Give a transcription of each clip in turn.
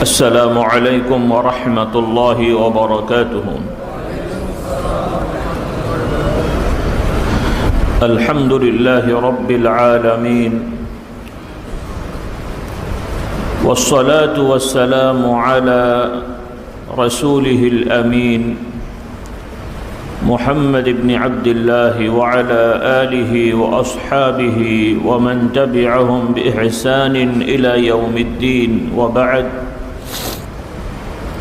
السلام عليكم ورحمة الله وبركاته. الحمد لله رب العالمين. والصلاة والسلام على رسوله الأمين محمد بن عبد الله وعلى آله وأصحابه ومن تبعهم بإحسان إلى يوم الدين. وبعد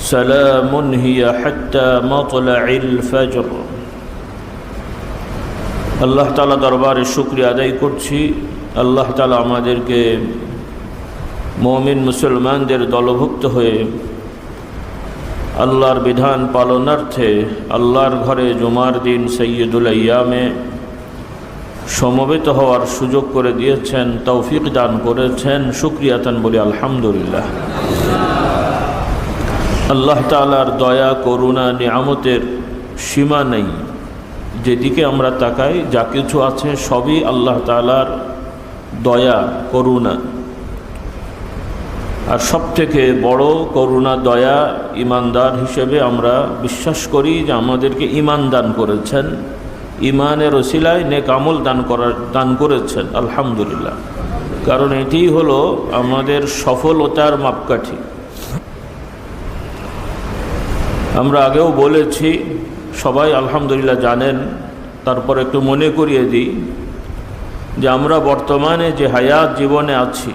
سلام هي حتى مطلع الفجر আল্লাহ তালা দরবারে শুক্রিয়া আদায় করছি আল্লাহ তালা আমাদেরকে মমিন মুসলমানদের দলভুক্ত হয়ে আল্লাহর বিধান পালনার্থে আল্লাহর ঘরে জুমার দিন সৈয়দুল ইয়ামে সমবেত হওয়ার সুযোগ করে দিয়েছেন তৌফিক দান করেছেন শুক্রিয়াতান বলি আলহামদুলিল্লাহ আল্লাহ তালার দয়া, করুণা, নিয়ামতের সীমা নেই। যেদিকে আমরা তাকাই, যা কিছু আছে সবই আল্লাহ তালার দয়া, করুণা। আর সব থেকে বড় করুণা, দয়া ইমানদার হিসেবে আমরা বিশ্বাস করি যে আমাদেরকে ইমান দান করেছেন। ইমানের ওসিলায় নেক আমল দান করার, দান করেছেন, আলহামদুলিল্লাহ। কারণ এটি হলো আমাদের সফলতার মাপকাঠি। আমরা আগেও বলেছি, সবাই আলহামদুলিল্লাহ জানেন, তারপর একটু মনে করিয়ে দিই, যে আমরা বর্তমানে যে হায়াত জীবনে আছি,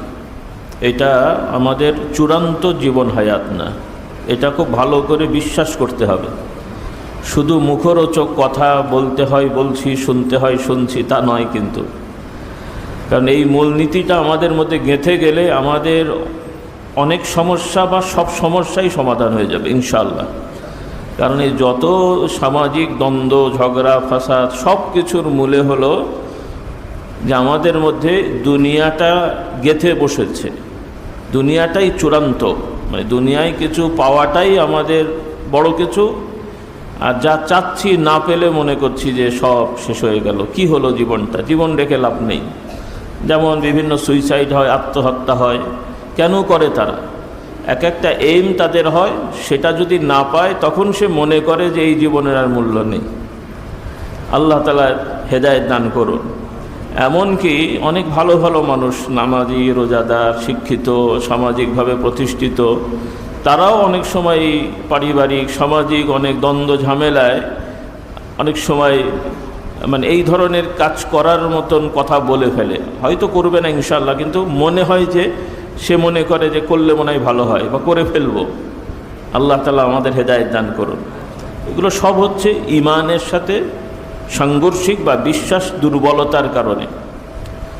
এটা আমাদের চূড়ান্ত জীবন হায়াত না। এটা খুব ভালো করে বিশ্বাস করতে হবে। শুধু মুখরোচক কথা বলতে হয়, বলছি, শুনতে হয়, শুনছি, তা নয় কিন্তু। কারণ এই মূলনীতিটা আমাদের মধ্যে গেঁথে গেলে আমাদের অনেক সমস্যা বা সব সমস্যাই সমাধান হয়ে যাবে ইনশাল্লাহ কারণ এই যত সামাজিক দ্বন্দ্ব, ঝগড়া, ফাসাদ সব কিছুর মূলে হলো যে আমাদের মধ্যে দুনিয়াটা গেথে বসেছে। দুনিয়াটাই চূড়ান্ত। মানে দুনিয়ায় কিছু পাওয়াটাই আমাদের বড় কিছু। আর যা চাচ্ছি না পেলে মনে করছি যে সব শেষ হয়ে গেল। কি হলো জীবনটা? জীবন রেখে লাভ নেই। যেমন বিভিন্ন সুইসাইড হয়, আত্মহত্যা হয়। কেন করে তারা? এক একটা এইম তাদের হয়, সেটা যদি না পায়, তখন সে মনে করে যে এই জীবনের আর মূল্য নেই। আল্লাহ তালা হেদায়ত দান করুন। এমনকি অনেক ভালো ভালো মানুষ, নামাজি, রোজাদার, শিক্ষিত, সামাজিকভাবে প্রতিষ্ঠিত, তারাও অনেক সময় পারিবারিক, সামাজিক অনেক দ্বন্দ্ব, ঝামেলায় অনেক সময় মানে এই ধরনের কাজ করার মতন কথা বলে ফেলে। হয়তো করবে না ইনশাল্লাহ কিন্তু মনে হয় যে সে মনে করে যে করলে মনে হয় ভালো হয়, বা করে ফেলব। আল্লাহ তালা আমাদের হেদায়ত দান করুন। এগুলো সব হচ্ছে ইমানের সাথে সাংঘর্ষিক বা বিশ্বাস দুর্বলতার কারণে।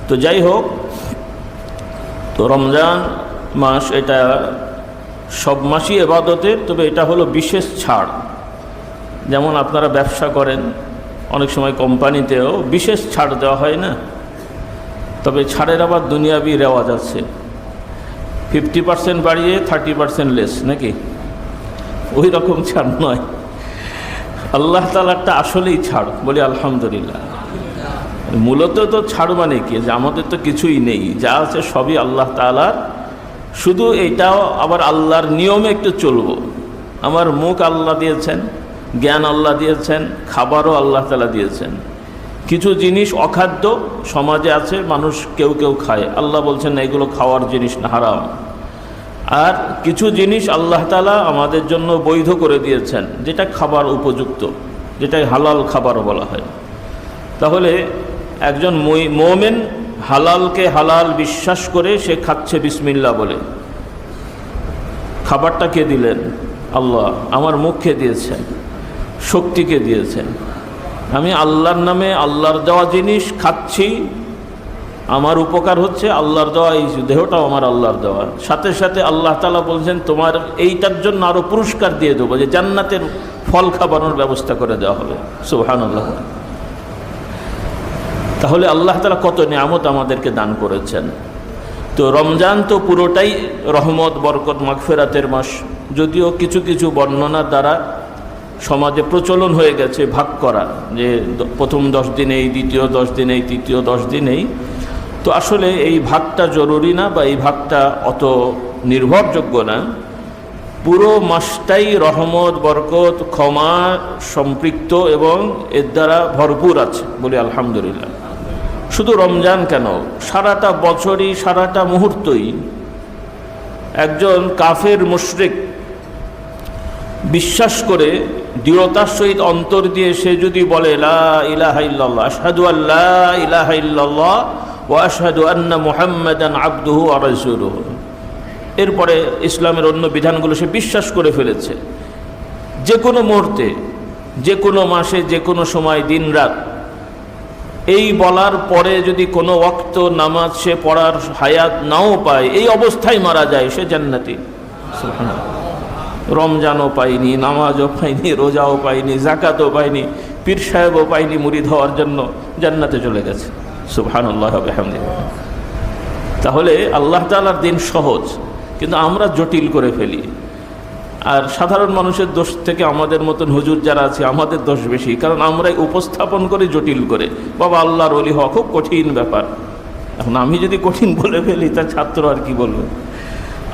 তো যাই হোক, তো রমজান মাস এটা সব মাসই এবাদতের, তবে এটা হলো বিশেষ ছাড়। যেমন আপনারা ব্যবসা করেন, অনেক সময় কোম্পানিতেও বিশেষ ছাড় দেওয়া হয় না, তবে ছাড়ের আবার দুনিয়াবি রেওয়াজ আছে। ফিফটি পার্সেন্ট বাড়িয়ে থার্টি পার্সেন্ট লেস নাকি? ওই রকম ছাড় নয়। আল্লাহ তালারটা আসলেই ছাড়, বলি আলহামদুলিল্লাহ। মূলত তো ছাড় মানে কি? যে আমাদের তো কিছুই নেই, যা আছে সবই আল্লাহ তালার শুধু এটাও আবার আল্লাহর নিয়মে একটু চলব। আমার মুখ আল্লাহ দিয়েছেন, জ্ঞান আল্লাহ দিয়েছেন, খাবারও আল্লাহ তালা দিয়েছেন। কিছু জিনিস অখাদ্য সমাজে আছে, মানুষ কেউ কেউ খায়। আল্লাহ বলছেন এগুলো খাওয়ার জিনিস না, হারাম। আর কিছু জিনিস আল্লাহ তালা আমাদের জন্য বৈধ করে দিয়েছেন, যেটা খাবার উপযুক্ত যেটাই হালাল খাবার বলা হয়। তাহলে একজন মোমেন হালালকে হালাল বিশ্বাস করে সে খাচ্ছে বিসমিল্লা বলে। খাবারটা কে দিলেন? আল্লাহ। আমার মুখকে দিয়েছেন? শক্তিকে দিয়েছেন? আমি আল্লাহর নামে আল্লাহর দেওয়া জিনিস খাচ্ছি। আমার উপকার হচ্ছে আল্লাহর দেওয়া, এই দেহটাও আমার আল্লাহর দেওয়া। সাথে সাথে আল্লাহ তালা বলছেন, তোমার এইটার জন্য আরও পুরস্কার দিয়ে দেবো যে জান্নাতের ফল খাবানোর ব্যবস্থা করে দেওয়া হবে। সুহান আল্লাহ তাহলে আল্লাহ তালা কত নিয়ামত আমাদেরকে দান করেছেন। তো রমজান তো পুরোটাই রহমত, বরকত, মাগফেরাতের মাস। যদিও কিছু কিছু বর্ণনার দ্বারা সমাজে প্রচলন হয়ে গেছে ভাগ করা, যে প্রথম দশ দিনেই, দ্বিতীয় দশ দিনেই, তৃতীয় দশ দিনেই। তো আসলে এই ভাগটা জরুরি না বা এই ভাগটা অত নির্ভরযোগ্য না। পুরো মাসটাই রহমত, বরকত, ক্ষমা সম্পৃক্ত এবং এর দ্বারা ভরপুর আছে বলে আলহামদুলিল্লাহ। শুধু রমজান কেন? সারাটা বছরই, সারাটা মুহূর্তই একজন কাফের মুশরিক বিশ্বাস করে দৃঢ়তার সহিত অন্তর দিয়ে সে যদি বলে, লা ইলাহা ইল্লাল্লাহ, আশহাদু আল্লা ইলাহা ইল্লাল্লাহ ওয়া আশহাদু আন্না মুহাম্মাদান আবদুহু এরপরে ইসলামের অন্য বিধানগুলো সে বিশ্বাস করে ফেলেছে। যে কোনো মুহূর্তে যে কোনো মাসে যে কোনো সময়, দিন, রাত, এই বলার পরে যদি কোনো ওক্ত নামাজ সে পড়ার হায়াত নাও পায়, এই অবস্থায় মারা যায়, সে জান্নাতি। রমজানও পাইনি, নামাজও পাইনি, রোজাও পাইনি, জাকাতও পাইনি, পীর সাহেবও পাইনি মুরিদ হওয়ার জন্য জান্নাতে চলে গেছে। সুবহান আল্লাহ তাহলে আল্লাহ তালার দিন সহজ, কিন্তু আমরা জটিল করে ফেলি। আর সাধারণ মানুষের দোষ থেকে আমাদের মতন হুজুর যারা আছে, আমাদের দোষ বেশি, কারণ আমরাই উপস্থাপন করি জটিল করে। বাবা আল্লাহর অলি হওয়া খুব কঠিন ব্যাপার। এখন আমি যদি কঠিন বলে ফেলি, তার ছাত্র আর কি বলবে?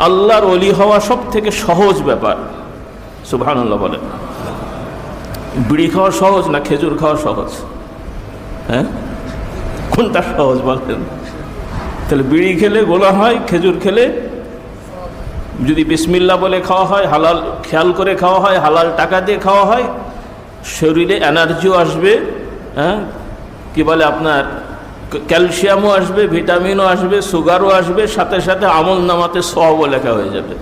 আল্লাহর অলি হওয়া সব থেকে সহজ ব্যাপার। সুবহানাল্লাহ বলেন। বিড়ি খাওয়া সহজ না খেজুর খাওয়া সহজ? হ্যাঁ? কোনটা সহজ বলেন? তাহলে বিড়ি খেলে গোলা হয়, খেজুর খেলে যদি বিসমিল্লা বলে খাওয়া হয়, হালাল খেয়াল করে খাওয়া হয়, হালাল টাকা দিয়ে খাওয়া হয়, শরীরে এনার্জিও আসবে হ্যাঁ? কী বলে আপনার ক্যালসিয়ামও আসবে, ভিটামিনও আসবে, সুগারও আসবে, সাথে সাথে আমল নামাতে সবও লেখা হয়ে যাবে।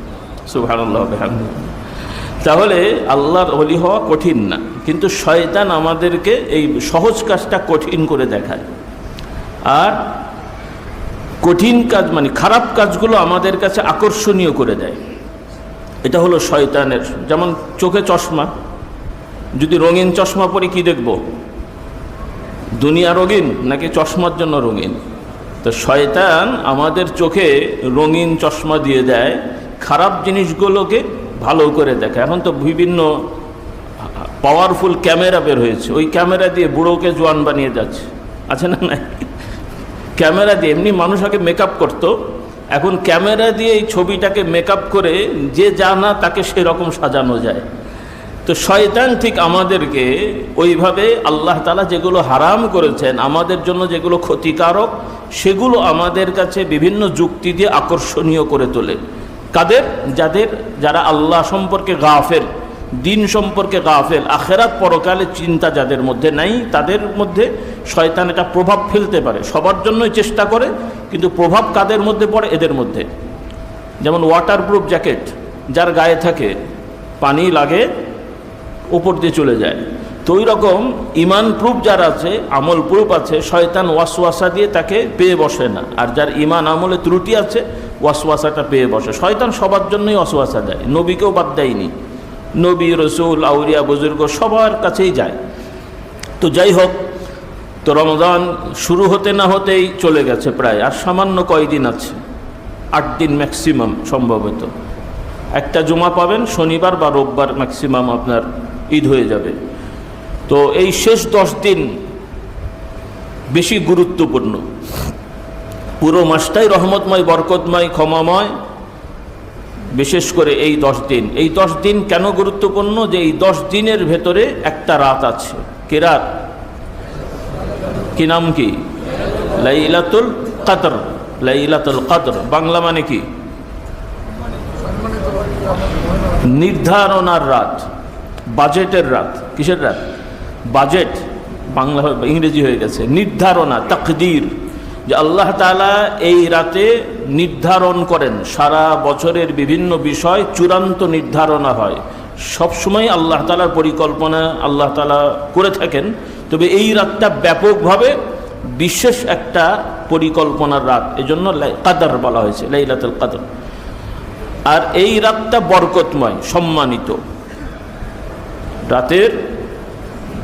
বিহামদিহি। তাহলে আল্লাহর অলি হওয়া কঠিন না, কিন্তু শয়তান আমাদেরকে এই সহজ কাজটা কঠিন করে দেখায়। আর কঠিন কাজ মানে খারাপ কাজগুলো আমাদের কাছে আকর্ষণীয় করে দেয়। এটা হলো শয়তানের, যেমন চোখে চশমা, যদি রঙিন চশমা পরে কি দেখব? দুনিয়া রঙিন নাকি চশমার জন্য রঙিন? তো শয়তান আমাদের চোখে রঙিন চশমা দিয়ে দেয়, খারাপ জিনিসগুলোকে ভালো করে দেখে। এখন তো বিভিন্ন পাওয়ারফুল ক্যামেরা বের হয়েছে। ওই ক্যামেরা দিয়ে বুড়োকে জোয়ান বানিয়ে যাচ্ছে। আছে না নাই? ক্যামেরা দিয়ে এমনি মানুষ আগে মেকআপ করতো। এখন ক্যামেরা দিয়ে এই ছবিটাকে মেকআপ করে যে যা না তাকে সেরকম সাজানো যায়। তো শয়তান ঠিক আমাদেরকে ওইভাবে আল্লাহ তালা যেগুলো হারাম করেছেন, আমাদের জন্য যেগুলো ক্ষতিকারক, সেগুলো আমাদের কাছে বিভিন্ন যুক্তি দিয়ে আকর্ষণীয় করে তোলে। কাদের? যাদের, যারা আল্লাহ সম্পর্কে গাফেল, দিন সম্পর্কে গাফেল, আখেরাত পরকালে চিন্তা যাদের মধ্যে নাই, তাদের মধ্যে শয়তান এটা প্রভাব ফেলতে পারে। সবার জন্যই চেষ্টা করে, কিন্তু প্রভাব কাদের মধ্যে পড়ে? এদের মধ্যে। যেমন ওয়াটারপ্রুফ জ্যাকেট যার গায়ে থাকে, পানি লাগে উপর দিয়ে চলে যায়। তো ওই রকম ইমান প্রুফ যার আছে, আমল প্রুফ আছে, শয়তান ওয়াসওয়াসা দিয়ে তাকে পেয়ে বসে না। আর যার ইমান আমলে ত্রুটি আছে, ওয়াসওয়াসাটা পেয়ে বসে। শয়তান সবার জন্যই ওয়াসওয়াসা দেয়, নবীকেও বাদ দেয়নি। নবী, রসুল আউরিয়া বুজুর্গ সবার কাছেই যায়। তো যাই হোক, তো রমজান শুরু হতে না হতেই চলে গেছে প্রায়, আর সামান্য কয়দিন আছে, আট দিন ম্যাক্সিমাম সম্ভবত। একটা জমা পাবেন, শনিবার বা রোববার ম্যাক্সিমাম আপনার ঈদ হয়ে যাবে। তো এই শেষ দশ দিন বেশি গুরুত্বপূর্ণ। পুরো মাসটাই রহমতময়, বরকতময়, ক্ষমাময়, বিশেষ করে এই দশ দিন। এই দশ দিন কেন গুরুত্বপূর্ণ? যে এই দশ দিনের ভেতরে একটা রাত আছে। কে রাত? কি নাম কি? লাইলাতুল কাদর। লাইলাতুল কাদর। বাংলা মানে কি? নির্ধারণার রাত। বাজেটের রাত, কিসের রাত? বাজেট বাংলা, ইংরেজি হয়ে গেছে, নির্ধারণা, তাকদির, যে আল্লাহ তাআলা এই রাতে নির্ধারণ করেন, সারা বছরের বিভিন্ন বিষয় চূড়ান্ত নির্ধারণা হয়। সবসময় আল্লাহ তালার পরিকল্পনা আল্লাহ তালা করে থাকেন, তবে এই রাতটা ব্যাপকভাবে বিশেষ একটা পরিকল্পনার রাত, এজন্য কাদর বলা হয়েছে, লাইলাতুল কাদর। আর এই রাতটা বরকতময়, সম্মানিত। রাতের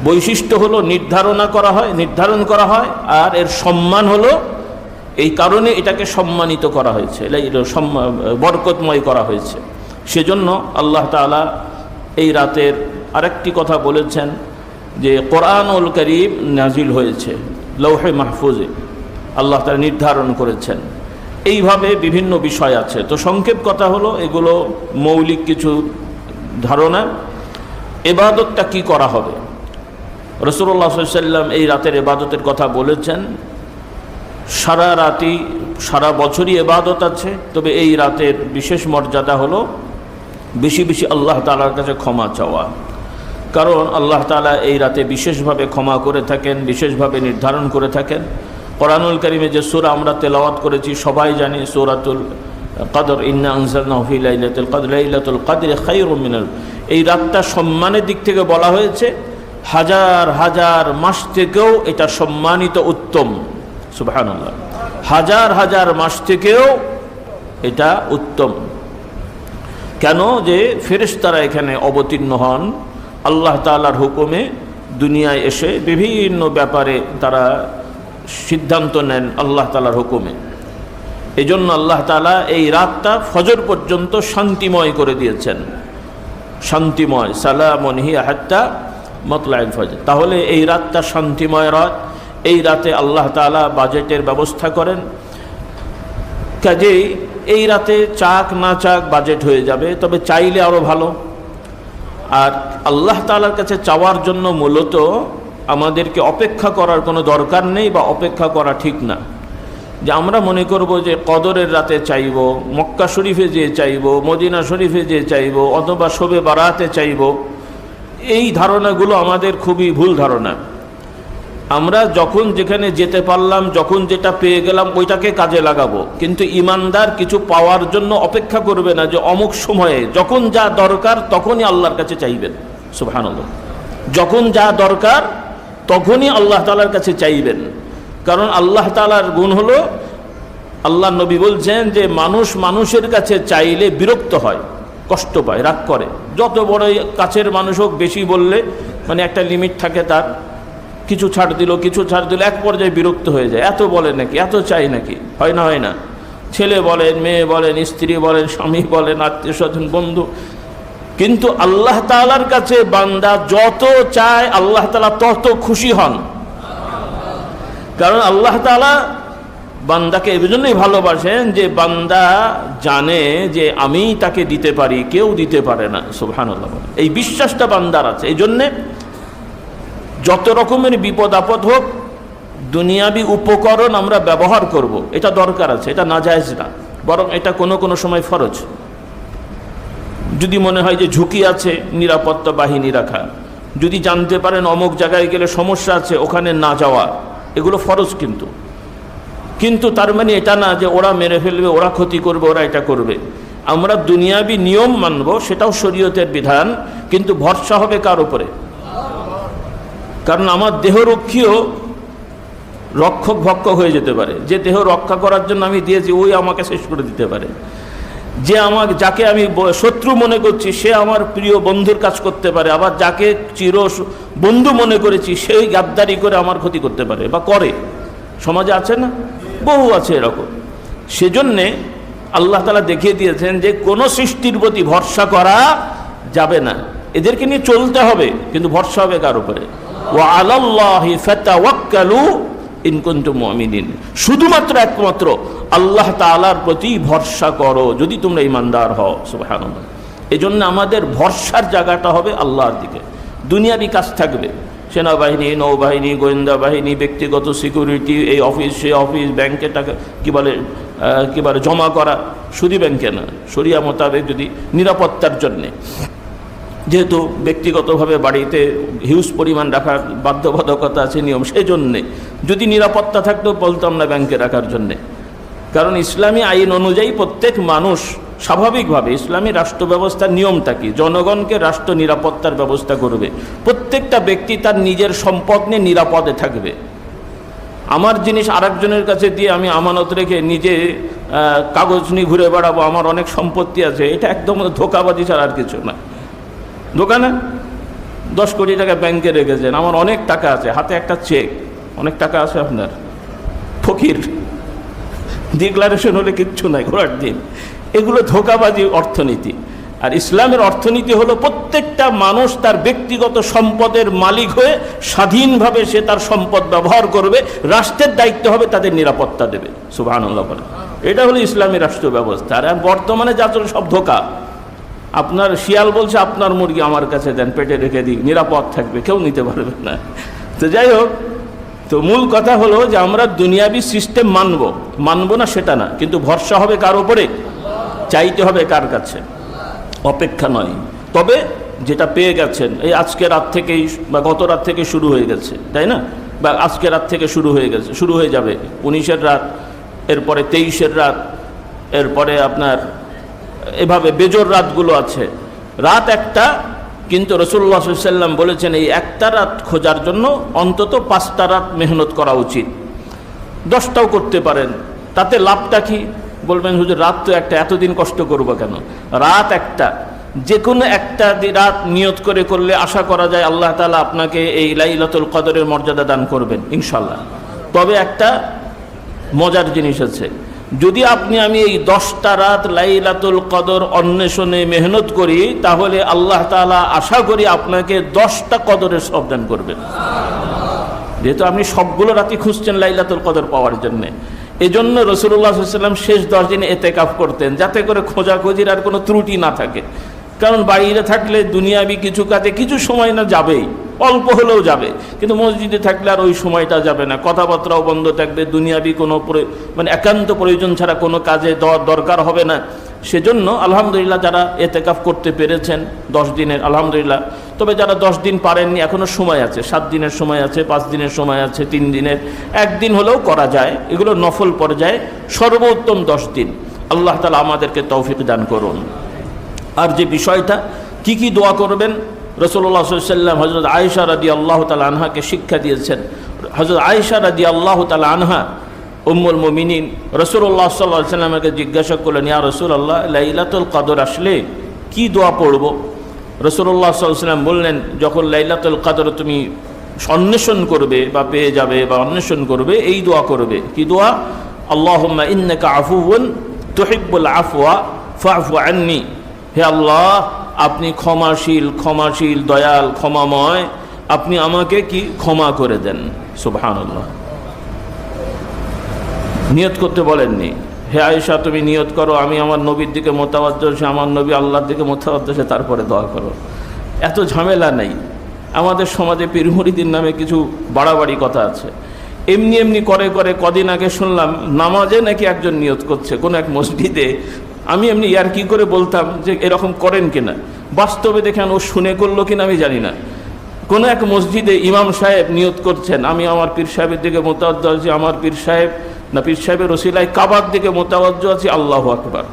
বৈশিষ্ট্য হলো নির্ধারণা করা হয়, নির্ধারণ করা হয়, আর এর সম্মান হলো এই কারণে এটাকে সম্মানিত করা হয়েছে বরকতময় করা হয়েছে। সেজন্য আল্লাহ তাআলা এই রাতের আরেকটি কথা বলেছেন যে কোরআনুল করিম নাজিল হয়েছে লৌহে মাহফুজে, আল্লাহ তারা নির্ধারণ করেছেন। এইভাবে বিভিন্ন বিষয় আছে। তো সংক্ষেপ কথা হলো, এগুলো মৌলিক কিছু ধারণা। এবাদতটা কি করা হবে? রসুল্লাহ সাল্লাম এই রাতের এবাদতের কথা বলেছেন, সারা রাতি সারা বছরই এবাদত আছে, তবে এই রাতের বিশেষ মর্যাদা হলো বেশি বেশি আল্লাহ তালার কাছে ক্ষমা চাওয়া। কারণ আল্লাহ তালা এই রাতে বিশেষভাবে ক্ষমা করে থাকেন, বিশেষভাবে নির্ধারণ করে থাকেন। কোরআনুল করিমে যে সুরা আমরা তেলাওয়াত করেছি, সবাই জানি সুরাতুল কদর, ইন্না নহফি লাইলাতুল কদর লাইলাতুল কদর খাইরুম মিনাল এই রাতটা সম্মানের দিক থেকে বলা হয়েছে, হাজার হাজার মাস থেকেও এটা সম্মানিত উত্তম, সুবহানাল্লাহ। হাজার হাজার মাস থেকেও এটা উত্তম। কেন যে ফেরেশতারা এখানে অবতীর্ণ হন, আল্লাহ তাআলার হুকুমে দুনিয়ায় এসে বিভিন্ন ব্যাপারে তারা সিদ্ধান্ত নেন আল্লাহ তালার হুকুমে। এই জন্য আল্লাহ তাআলা এই রাতটা ফজর পর্যন্ত শান্তিময় করে দিয়েছেন। শান্তিময়, সালামন হিয়া হাত্তা মতলাইল ফজর। তাহলে এই রাতটা শান্তিময় রাত। এই রাতে আল্লাহ তাআলা বাজেটের ব্যবস্থা করেন। কাজেই এই রাতে চাক না চাক বাজেট হয়ে যাবে, তবে চাইলে আরও ভালো। আর আল্লাহ তালার কাছে চাওয়ার জন্য মূলত আমাদেরকে অপেক্ষা করার কোনো দরকার নেই বা অপেক্ষা করা ঠিক না। যে আমরা মনে করব যে কদরের রাতে চাইব, মক্কা শরীফে যে চাইব, মদিনা শরীফে যে চাইব, অথবা শোবে বারাতে চাইব, এই ধারণাগুলো আমাদের খুবই ভুল ধারণা। আমরা যখন যেখানে যেতে পারলাম, যখন যেটা পেয়ে গেলাম, ওইটাকে কাজে লাগাবো। কিন্তু ইমানদার কিছু পাওয়ার জন্য অপেক্ষা করবে না যে অমুক সময়ে, যখন যা দরকার তখনই আল্লাহর কাছে চাইবেন। সুবহানাল্লাহ। যখন যা দরকার তখনই আল্লাহ তালার কাছে চাইবেন। কারণ আল্লাহ তালার গুণ হলো, আল্লাহ নবী বলছেন যে মানুষ মানুষের কাছে চাইলে বিরক্ত হয়, কষ্ট পায়, রাগ করে। যত বড় কাছের মানুষ হোক, বেশি বললে মানে একটা লিমিট থাকে তার। কিছু ছাড় দিল, কিছু ছাড় দিল, এক পর্যায়ে বিরক্ত হয়ে যায়। এত বলে নাকি, এত চাই নাকি? হয় না হয় না। ছেলে বলেন, মেয়ে বলেন, স্ত্রী বলেন, স্বামী বলেন আত্মীয় স্বজন বন্ধু। কিন্তু আল্লাহ তালার কাছে বান্দা যত চায়, আল্লাহ তালা তত খুশি হন। কারণ আল্লাহ তালা বান্দাকে এই জন্যই ভালোবাসেন যে বান্দা জানে যে আমি তাকে দিতে পারি, কেউ দিতে পারে না। সুবহান এই বিশ্বাসটা বান্দার আছে। এই জন্যে যত রকমের বিপদ আপদ হোক, দুনিয়াবি উপকরণ আমরা ব্যবহার করব। এটা দরকার আছে, এটা না নাজায়জ না। বরং এটা কোনো কোনো সময় ফরজ। যদি মনে হয় যে ঝুঁকি আছে, নিরাপত্তা বাহিনী রাখা। যদি জানতে পারেন অমুক জায়গায় গেলে সমস্যা আছে, ওখানে না যাওয়া। এগুলো ফরজ কিন্তু। কিন্তু তার মানে এটা না যে ওরা মেরে ফেলবে, ওরা ক্ষতি করবে, ওরা এটা করবে। আমরা দুনিয়াবি নিয়ম মানব, সেটাও শরীয়তের বিধান, কিন্তু ভরসা হবে কার উপরে? কারণ আমার দেহরক্ষীও রক্ষক ভক্ষক হয়ে যেতে পারে। যে দেহ রক্ষা করার জন্য আমি দিয়েছি, ওই আমাকে শেষ করে দিতে পারে। যে আমার যাকে আমি শত্রু মনে করছি, সে আমার প্রিয় বন্ধুর কাজ করতে পারে। আবার যাকে চির বন্ধু মনে করেছি, সেই গাদ্দারি করে আমার ক্ষতি করতে পারে বা করে। সমাজে আছে না? বহু আছে এরকম। সেজন্যে আল্লাহ তালা দেখিয়ে দিয়েছেন যে, কোনো সৃষ্টির প্রতি ভরসা করা যাবে না। এদেরকে নিয়ে চলতে হবে, কিন্তু ভরসা হবে কার উপরে? ও কুনতুম মুমিনিন। শুধুমাত্র একমাত্র আল্লাহ তাআলার প্রতি ভরসা করো, যদি তোমরা ইমানদার হও, সুবহানাল্লাহ। এজন্য আমাদের ভরসার জায়গাটা হবে আল্লাহর দিকে। দুনিয়ারই কাজ থাকবে। সেনাবাহিনী, নৌবাহিনী, গোয়েন্দা বাহিনী, ব্যক্তিগত সিকিউরিটি, এই অফিস সে অফিস, ব্যাংকে টাকা, কী বলে কী বলে, জমা করা, শুধু ব্যাংকে না সরিয়া মোতাবেক যদি নিরাপত্তার জন্যে। যেহেতু ব্যক্তিগতভাবে বাড়িতে হিউজ পরিমাণ রাখার বাধ্যবাধকতা আছে, নিয়ম সেই জন্যে যদি নিরাপত্তা থাকতো, বলতাম না ব্যাংকে রাখার জন্যে। কারণ ইসলামী আইন অনুযায়ী প্রত্যেক মানুষ স্বাভাবিকভাবে ইসলামী রাষ্ট্র ব্যবস্থার নিয়মটা কি? জনগণকে রাষ্ট্র নিরাপত্তার ব্যবস্থা করবে। প্রত্যেকটা ব্যক্তি তার নিজের সম্পদ নিয়ে নিরাপদে থাকবে। আমার জিনিস আরেকজনের কাছে দিয়ে আমি আমানত রেখে নিজে কাগজ নিয়ে ঘুরে বেড়াবো, আমার অনেক সম্পত্তি আছে, এটা একদম ধোকাবাজি ছাড়া আর কিছু না। দোকানে দশ কোটি টাকা ব্যাংকে রেখেছেন, আমার অনেক টাকা আছে, হাতে একটা চেক অনেক টাকা আছে আপনার। ফকির। ডিক্লারেশন হলে কিচ্ছু নাই ঘোরার দিন এগুলো ধোকাবাজি অর্থনীতি। আর ইসলামের অর্থনীতি হলো প্রত্যেকটা মানুষ তার ব্যক্তিগত সম্পদের মালিক হয়ে স্বাধীনভাবে সে তার সম্পদ ব্যবহার করবে, রাষ্ট্রের দায়িত্ব হবে, তাদের নিরাপত্তা দেবে। সুবাহ এটা হলো ইসলামী রাষ্ট্র ব্যবস্থা। আর বর্তমানে যা চলে সব ধোকা। আপনার শিয়াল বলছে, আপনার মুরগি আমার কাছে দেন, পেটে রেখে দিই, নিরাপদ থাকবে, কেউ নিতে পারবে না। তো যাই হোক তো মূল কথা হলো যে আমরা দুনিয়াবি সিস্টেম মানব। মানব না সেটা না। কিন্তু ভরসা হবে কার ওপরে চাইতে হবে কার কাছে? অপেক্ষা নয়। তবে যেটা পেয়ে গেছেন, এই আজকে রাত থেকেই বা গত রাত থেকে শুরু হয়ে গেছে, তাই না? বা আজকে রাত থেকে শুরু হয়ে গেছে, শুরু হয়ে যাবে। উনিশের রাত, এরপরে তেইশের রাত, এরপরে আপনার এভাবে বেজোর রাতগুলো আছে। রাত একটা কিন্তু রসুল্লাহ সাল্লাম বলেছেন, এই একটা রাত খোঁজার জন্য অন্তত পাঁচটা রাত মেহনত করা উচিত। দশটাও করতে পারেন। তাতে লাভটা কি? বলবেন, হুজুর, রাত তো একটা, এতদিন কষ্ট করব কেন? রাত একটা। যে কোনো একটা রাত নিয়ত করে করলে আশা করা যায় আল্লাহ তালা আপনাকে এই লাইলাতুল কদরের মর্যাদা দান করবেন ইনশাল্লাহ তবে একটা মজার জিনিস আছে। যদি আপনি আমি এই দশটা রাত লাইলাতুল কদর অন্বেষণে মেহনত করি, তাহলে আল্লাহ তালা আশা করি আপনাকে দশটা কদরের সব দান করবেন যেহেতু আপনি সবগুলো রাতি খুঁজছেন লাইলাতুল কদর পাওয়ার জন্যে। এই জন্য রসুল্লাহ সাল্লাম শেষ দশ দিনে এতে কাপ করতেন, যাতে করে খোঁজাখুঁজির আর কোনো ত্রুটি না থাকে। কারণ বাইরে থাকলে দুনিয়াবি কিছু কাজে কিছু সময় না যাবেই। অল্প হলেও যাবে। কিন্তু মসজিদে থাকলে আর ওই সময়টা যাবে না। কথাবার্তাও বন্ধ থাকবে। দুনিয়াবি কোনো মানে একান্ত প্রয়োজন ছাড়া কোনো কাজে দরকার হবে না। সেজন্য আলহামদুলিল্লাহ যারা এতেকাফ করতে পেরেছেন, দশ দিনের, আলহামদুলিল্লাহ। তবে যারা দশ দিন পারেননি এখনও সময় আছে। সাত দিনের সময় আছে, পাঁচ দিনের সময় আছে, তিন দিনের। একদিন হলেও করা যায়। এগুলো নফল পর্যায়ে সর্বোত্তম দশ দিন। আল্লাহ তালা আমাদেরকে তৌফিক দান করুন। আর যে বিষয়টা, কি কি দোয়া করবেন রসল্লাহ সাল্লাম হজরত আয়েশা রাদি আল্লাহ তালা আনহাকে শিক্ষা দিয়েছেন। হজরত আয়েশা রাদি আল্লাহ তালা আনহা উম্মুল মুমিনিন রসুল্লাহ সাল্লাহ সাল্লামকে জিজ্ঞাসা করলেন, ইয়া রসুল আল্লাহ লাইলাতুল কদর আসলে কি দোয়া পড়ব? রসুল্লাহ সাল্লাম বললেন, যখন লাইলাতুল কদর তুমি অন্বেষণ করবে বা পেয়ে যাবে বা অন্বেষণ করবে, এই দোয়া করবে। কি দোয়া? আল্লাহুম্মা ইন্নাকা আফুউন তুহিব্বুল আফওয়া ফাফু আন্নি। হে আল্লাহ আপনি ক্ষমাশীল ক্ষমাশীল, দয়াল, ক্ষমাময়, আপনি আমাকে কি ক্ষমা করে দেন? সুবহানাল্লাহ। নিয়ত করতে বলেননি। হে আয়েশা, তুমি নিয়ত করো, আমি আমার নবীর দিকে মোতাবাজ্য হচ্ছে আমার নবী আল্লাহর দিকে মোতাবাজ্য হচ্ছে তারপরে দোয়া করো। এত ঝামেলা নেই। আমাদের সমাজে পীরমরিদিন নামে কিছু বাড়াবাড়ি কথা আছে। এমনি এমনি করে করে কদিন আগে শুনলাম, নামাজে নাকি একজন নিয়ত করছে, কোনো এক মসজিদে আমি এমনি ইয়ার কি করে বলতাম যে এরকম করেন কিনা? বাস্তবে দেখেন ও শুনে করল কিনা আমি জানি না। কোনো এক মসজিদে ইমাম সাহেব নিয়ত করছেন, আমি আমার পীর সাহেবের দিকে মোতাবজ্জ আছি, আমার পীর সাহেব না পীর সাহেবের রসিলায় কাবার দিকে মোতাবজ্জ আছি, আল্লাহ আকবার।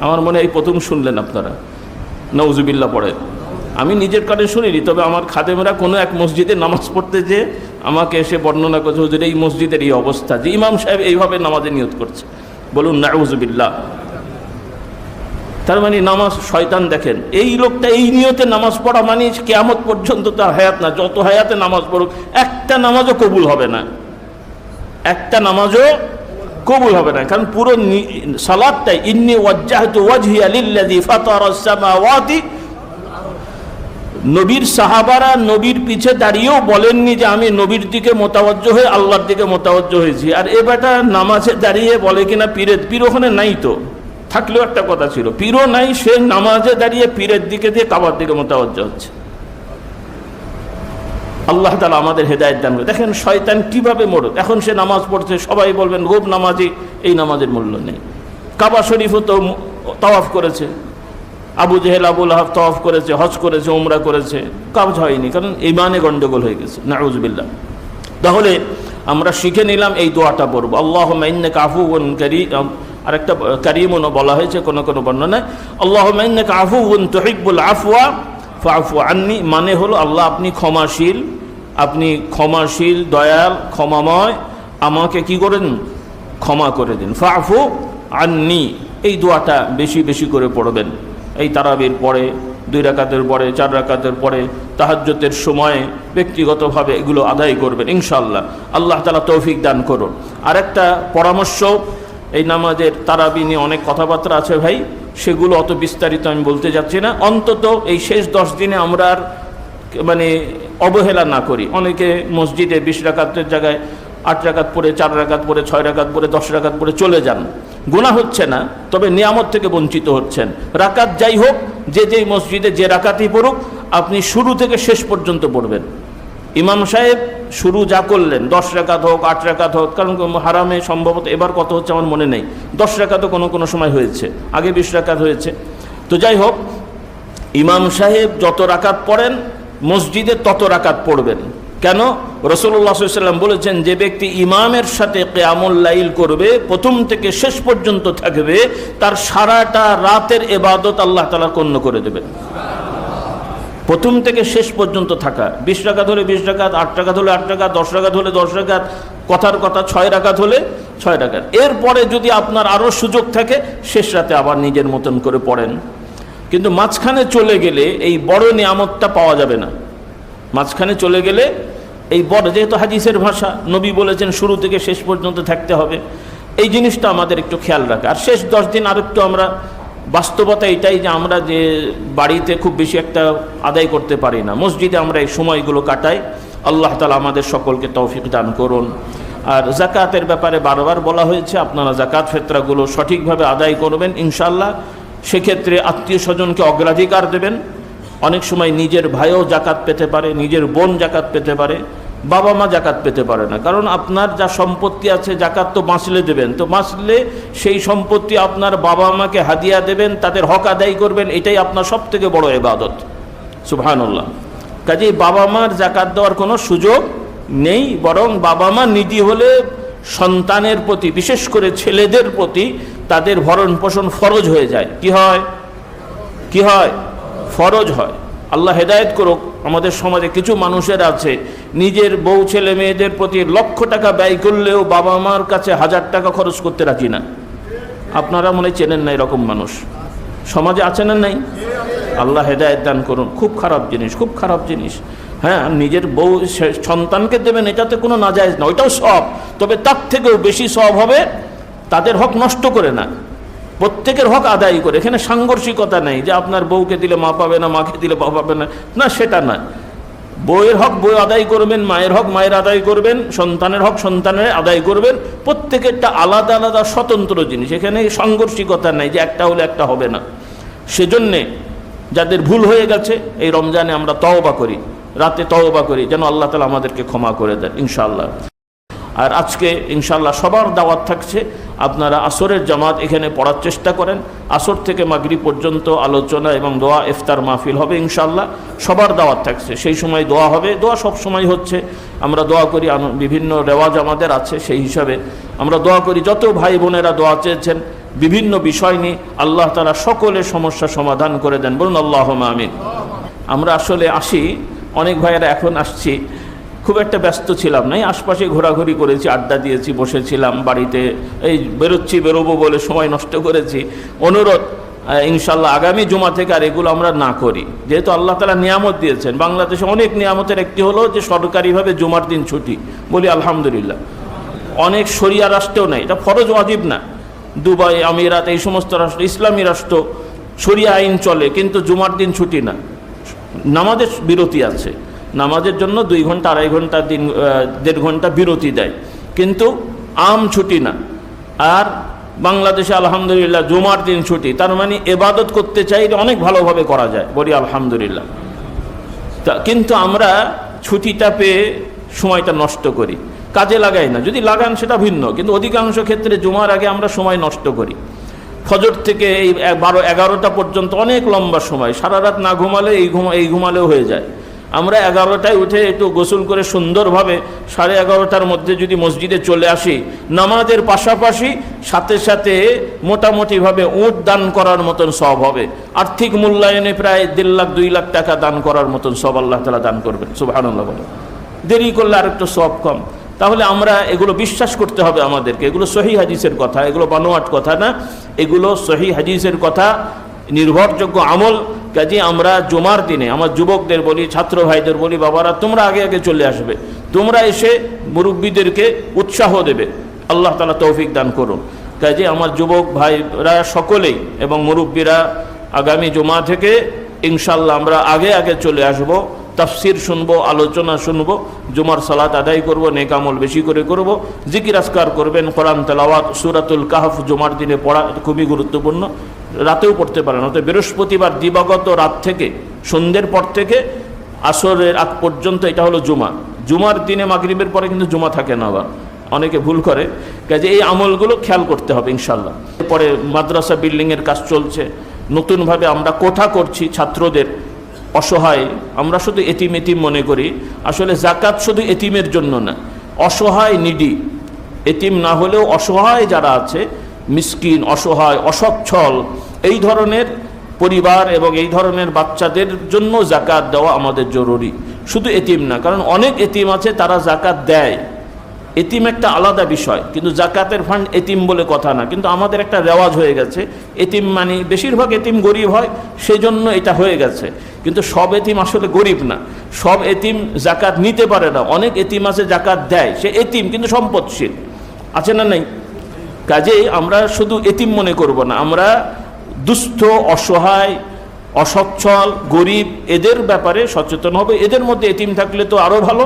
আমার মনে এই প্রথম শুনলেন আপনারা। নওজুবিল্লা পড়ে আমি নিজের কানে শুনিনি, তবে আমার খাদেমরা কোনো এক মসজিদে নামাজ পড়তে যে আমাকে এসে বর্ণনা করছে, হুজুর, এই মসজিদের এই অবস্থা। যে ইমাম সাহেব এইভাবে নামাজে নিয়ত করছে। বলুন নাউজুবিল্লা তার মানে নামাজ শয়তান দেখেন। এই লোকটা এই নিয়তে নামাজ পড়া মানে কেয়ামত পর্যন্ত তার হায়াত না, যত হায়াতে নামাজ পড়ুক, একটা নামাজও কবুল হবে না। একটা নামাজও কবুল হবে না। কারণ পুরো সালাদটাই, ইন্নি ওয়াজ্জাহতু ওয়াজহিয়া লিল্লাযী ফাতারাস সামাওয়াতি নবীর সাহাবারা নবীর পিছে দাঁড়িয়েও বলেননি যে আমি নবীর দিকে মোতাবজ্জ হয়ে আল্লাহর দিকে মোতাবজ্জ হয়েছি। আর এ বেটা নামাজে দাঁড়িয়ে বলে কিনা পীরের, পীর ওখানে নাই তো। থাকলেও একটা কথা ছিল, পীরও নাই, সে নামাজে দাঁড়িয়ে পীরের দিকে দিয়ে কাবার দিকে মোতাবজ্জ হচ্ছে। আল্লাহ তালা আমাদের হেদায়ত দান করে। দেখেন শয়তান কীভাবে মরুক? এখন সে নামাজ পড়ছে, সবাই বলবেন, গোপ নামাজি, এই নামাজের মূল্য নেই। কাবা শরীফও তো তওয়াফ করেছে। আবু জেহেল আবুল হাফ তওয়াফ করেছে, হজ করেছে ওমরা করেছে। কাজ হয়নি, কারণ ইমানে গন্ডগোল হয়ে গেছে। নাউজবিল্লা তাহলে আমরা শিখে নিলাম এই দোয়াটা পড়ব। আল্লাহ কাফু কারি আরেকটা কারিমনও বলা হয়েছে কোনো কোনো বর্ণনায় আল্লাহ কাফু তহিবুল আফওয়া ফাফু আন্নি মানে হলো আল্লাহ আপনি ক্ষমাশীল আপনি ক্ষমাশীল, দয়াল, ক্ষমাময়, আমাকে কি করেন ক্ষমা করে দিন। ফাফু আননি, এই দোয়াটা বেশি বেশি করে পড়বেন। এই তারাবির পরে, দুই রাকাতের পরে, চার রাকাতের পরে তাহাজ্যতের সময়ে ব্যক্তিগতভাবে এগুলো আদায় করবেন ইনশাল্লাহ আল্লাহ তালা তৌফিক দান করুন। আরেকটা পরামর্শ এই নামাজের তারাবি নিয়ে অনেক কথাবার্তা আছে ভাই, সেগুলো অত বিস্তারিত আমি বলতে যাচ্ছি না। অন্তত এই শেষ দশ দিনে আমরা আর মানে অবহেলা না করি। অনেকে মসজিদে বিশ রাকাতের জায়গায় আট রাকাত পরে চার রাকাত পরে ছয় রাকাত পরে দশ রাকাত পরে চলে যান। গুণা হচ্ছে না, তবে নিয়ামত থেকে বঞ্চিত হচ্ছেন। রাকাত যাই হোক, যে যেই মসজিদে যে রাকাতই পড়ুক, আপনি শুরু থেকে শেষ পর্যন্ত পড়বেন। ইমাম সাহেব শুরু যা করলেন, দশ রাকাত হোক, আট রাকাত হোক, কারণ হারামে সম্ভবত এবার কত হচ্ছে আমার মনে নেই। দশ রাকাতও কোনো কোনো সময় হয়েছে, আগে বিশ রাকাত হয়েছে। তো যাই হোক, ইমাম সাহেব যত রাকাত পড়েন, মসজিদে তত রাকাত পড়বেন। কেন? রসুল্লাহ সাল্লাম বলেছেন, যে ব্যক্তি ইমামের সাথে লাইল করবে, প্রথম থেকে শেষ পর্যন্ত থাকবে, তার সারাটা রাতের এবাদত আল্লাহ তালা কন্য করে দেবেন। প্রথম থেকে শেষ পর্যন্ত থাকা। বিশ টাকা ধরে বিশ টাকাত আট টাকা ধরে আট টাকা, দশ টাকা ধরে দশ টাকাত কথার কথা ছয় রাকাত হলে ছয় টাকাত এরপরে যদি আপনার আরও সুযোগ থাকে, শেষ রাতে আবার নিজের মতন করে পড়েন। কিন্তু মাঝখানে চলে গেলে এই বড় নিয়ামতটা পাওয়া যাবে না। মাঝখানে চলে গেলে এই বড়, যেহেতু হাদিসের ভাষা, নবী বলেছেন শুরু থেকে শেষ পর্যন্ত থাকতে হবে। এই জিনিসটা আমাদের একটু খেয়াল রাখা। আর শেষ দশ দিন আর একটু আমরা বাস্তবতা এটাই যে আমরা যে বাড়িতে খুব বেশি একটা আদায় করতে পারি না। মসজিদে আমরা এই সময়গুলো কাটাই। আল্লাহ তালা আমাদের সকলকে তৌফিক দান করুন। আর জাকাতের ব্যাপারে বারবার বলা হয়েছে, আপনারা জাকাত ফেতরাগুলো সঠিকভাবে আদায় করবেন ইনশাল্লাহ সেক্ষেত্রে আত্মীয় স্বজনকে অগ্রাধিকার দেবেন। অনেক সময় নিজের ভাইও জাকাত পেতে পারে, নিজের বোন জাকাত পেতে পারে। বাবা মা জাকাত পেতে পারে না। কারণ আপনার যা সম্পত্তি আছে, জাকাত তো বাঁচলে দেবেন। তো বাঁচলে সেই সম্পত্তি আপনার বাবা মাকে হাদিয়া দেবেন, তাদের হক আদায় করবেন, এটাই আপনার সব থেকে বড় এবাদত সুবহানাল্লাহ। কাজেই বাবা মার জাকাত দেওয়ার কোনো সুযোগ নেই, বরং বাবা মা নিধি হলে সন্তানের প্রতি, বিশেষ করে ছেলেদের প্রতি তাদের ভরণ পোষণ ফরজ হয়ে যায়। কি হয়? কি হয়? ফরজ হয়। আল্লাহ হেদায়েত করুক। আমাদের সমাজে কিছু মানুষের আছে, নিজের বউ ছেলে মেয়েদের প্রতি লক্ষ টাকা ব্যয় করলেও বাবা মার কাছে হাজার টাকা খরচ করতে রাজি না। আপনারা মনে চেনেন না এরকম মানুষ। সমাজে আছেন না নাই? আল্লাহ হেদায়েত দান করুন। খুব খারাপ জিনিস, খুব খারাপ জিনিস। হ্যাঁ নিজের বউ সন্তানকে দেবেন এটাতে কোনো নাজায়জ না, ওইটাও সব। তবে তার থেকেও বেশি সব হবে, তাদের হক নষ্ট করে না। প্রত্যেকের হক আদায় করে। এখানে সাংঘর্ষিকতা নেই যে আপনার বউকে দিলে মা পাবে না, মাকে দিলে মা পাবে না। না, সেটা না। বউয়ের হক বই আদায় করবেন, মায়ের হক মায়ের আদায় করবেন, সন্তানের হক সন্তানের আদায় করবেন। প্রত্যেকেরটা আলাদা আলাদা স্বতন্ত্র জিনিস। এখানে সাংঘর্ষিকতা নেই যে একটা হলে একটা হবে না। সেজন্যে যাদের ভুল হয়ে গেছে, এই রমজানে আমরা তওবা করি। রাতে তওবা করি, যেন আল্লাহ তালা আমাদেরকে ক্ষমা করে দেন, ইনশাআল্লাহ। আর আজকে ইনশাল্লাহ সবার দাওয়াত থাকছে, আপনারা আসরের জামাত এখানে পড়ার চেষ্টা করেন। আসর থেকে মাগরি পর্যন্ত আলোচনা এবং দোয়া, ইফতার মাহফিল হবে ইনশাল্লাহ সবার দাওয়াত থাকছে, সেই সময় দোয়া হবে। দোয়া সব সময় হচ্ছে। আমরা দোয়া করি বিভিন্ন রেওয়াজ আমাদের আছে সেই হিসাবে। আমরা দোয়া করি, যত ভাই বোনেরা দোয়া চেয়েছেন, বিভিন্ন বিষয় নিয়ে আল্লাহ তারা সকলের সমস্যা সমাধান করে দেন। বলুন আল্লাহ আমিন। আমরা আসলে আসি, অনেক ভাইয়েরা এখন আসছি। খুব একটা ব্যস্ত ছিলাম নাই আশপাশে ঘোরাঘুরি করেছি, আড্ডা দিয়েছি, বসেছিলাম, বাড়িতে এই বেরোচ্ছি, বেরোবো বলে সময় নষ্ট করেছি। অনুরোধ ইনশাল্লাহ আগামী জুমা থেকে আর এগুলো আমরা না করি। যেহেতু আল্লাহ তালা নিয়ামত দিয়েছেন, বাংলাদেশে অনেক নিয়ামতের একটি হলো যে সরকারিভাবে জুমার দিন ছুটি। বলি আলহামদুলিল্লাহ। অনেক শরিয়া রাষ্ট্রেও নেই, এটা ফরজ ওয়াজিব না। দুবাই, আমিরাত, এই সমস্ত রাষ্ট্র, ইসলামী রাষ্ট্র, শরিয়া আইন চলে, কিন্তু জুমার দিন ছুটি না। নামাজের বিরতি আছে। নামাজের জন্য দুই ঘণ্টা, আড়াই ঘণ্টা দিন দেড় ঘণ্টা বিরতি দেয়। কিন্তু আম ছুটি না। আর বাংলাদেশে আলহামদুলিল্লাহ জুমার দিন ছুটি। তার মানে এবাদত করতে চাই অনেক ভালোভাবে করা যায়। বলি আলহামদুলিল্লাহ। তা কিন্তু আমরা ছুটিটা পেয়ে সময়টা নষ্ট করি। কাজে লাগাই না। যদি লাগান সেটা ভিন্ন। কিন্তু অধিকাংশ ক্ষেত্রে জুমার আগে আমরা সময় নষ্ট করি। ফজর থেকে এই বারো, এগারোটা পর্যন্ত অনেক লম্বা সময়। সারা রাত না ঘুমালে এই ঘুমা, এই ঘুমালেও হয়ে যায়। আমরা এগারোটায় উঠে একটু গোসল করে সুন্দরভাবে সাড়ে এগারোটার মধ্যে যদি মসজিদে চলে আসি, নামাজের পাশাপাশি সাথে সাথে মোটামুটিভাবে উট দান করার মতন সব হবে। আর্থিক মূল্যায়নে প্রায় দেড় লাখ, দুই লাখ টাকা দান করার মতন সব আল্লাহ তালা দান করবেন সুবাহ বলে দেরি করলে আর একটু সব কম। তাহলে আমরা এগুলো বিশ্বাস করতে হবে আমাদেরকে। এগুলো সহি হাদিসের কথা, এগুলো বানোয়াট কথা না। এগুলো সহি হাদিসের কথা, নির্ভরযোগ্য আমল কাজে আমরা জমার দিনে, আমার যুবকদের বলি, ছাত্র ভাইদের বলি, বাবারা, তোমরা আগে আগে চলে আসবে। তোমরা এসে মুরব্বীদেরকে উৎসাহ দেবে। আল্লাহ তালা তৌফিক দান করুন। কাজে আমার যুবক ভাইরা সকলেই এবং মুরব্বীরা আগামী জমা থেকে ইনশাল্লাহ আমরা আগে আগে চলে আসব, তাফসির শুনব, আলোচনা শুনব, জুমার সালাত আদায় করব নেকামল বেশি করে করব, জিকির আসকার করবেন, কোরআন তেলাওয়াত, সুরাতুল কাহফ জুমার দিনে পড়া খুবই গুরুত্বপূর্ণ। রাতেও পড়তে পারেন অর্থাৎ বৃহস্পতিবার দিবাগত রাত থেকে, সন্ধ্যের পর থেকে, আসরের আগ পর্যন্ত এটা হলো জুমা। জুমার দিনে মাগরিবের পরে কিন্তু জুমা থাকে না আবার। অনেকে ভুল করে। কাজে এই আমলগুলো খেয়াল করতে হবে ইনশাল্লাহ পরে মাদ্রাসা বিল্ডিংয়ের কাজ চলছে। নতুনভাবে আমরা কোঠা করছি ছাত্রদের অসহায়। আমরা শুধু এতিম এতিম মনে করি। আসলে জাকাত শুধু এতিমের জন্য না, অসহায় নিডি। এতিম না হলেও অসহায় যারা আছে মিসকিন, অসহায়, অসচ্ছল, এই ধরনের পরিবার এবং এই ধরনের বাচ্চাদের জন্য জাকাত দেওয়া আমাদের জরুরি। শুধু এতিম না, কারণ অনেক এতিম আছে, তারা জাকাত দেয়। এতিম একটা আলাদা বিষয়, কিন্তু জাকাতের ফান্ড এতিম বলে কথা না। কিন্তু আমাদের একটা রেওয়াজ হয়ে গেছে, এতিম মানে বেশিরভাগ এতিম গরিব হয় সেই জন্য এটা হয়ে গেছে। কিন্তু সব এতিম আসলে গরিব না। সব এতিম জাকাত নিতে পারে না। অনেক এতিম আছে জাকাত দেয়। সে এতিম, কিন্তু সম্পদশীল। আছে না নেই? কাজেই আমরা শুধু এতিম মনে করব না, আমরা দুস্থ, অসহায়, অসচ্ছল, গরিব, এদের ব্যাপারে সচেতন হবে। এদের মধ্যে এতিম থাকলে তো আরও ভালো,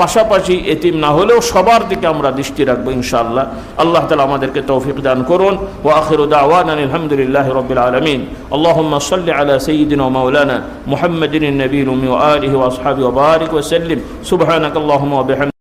পাশাপাশি এতিম না হলেও সবার দিকে আমরা দৃষ্টি রাখব ইনশাআল্লাহ। আল্লাহ তালা আমাদেরকে তৌফিক দান করুন। ও আখির দাওয়ান আলহামদুলিল্লাহ রবিল আলমিন। আল্লাহ সাল্লি আলা সঈদিন ও মৌলানা মোহাম্মদিন নবীন ও আলহি ওসহাবি ওবারিক ওসলিম সুবাহ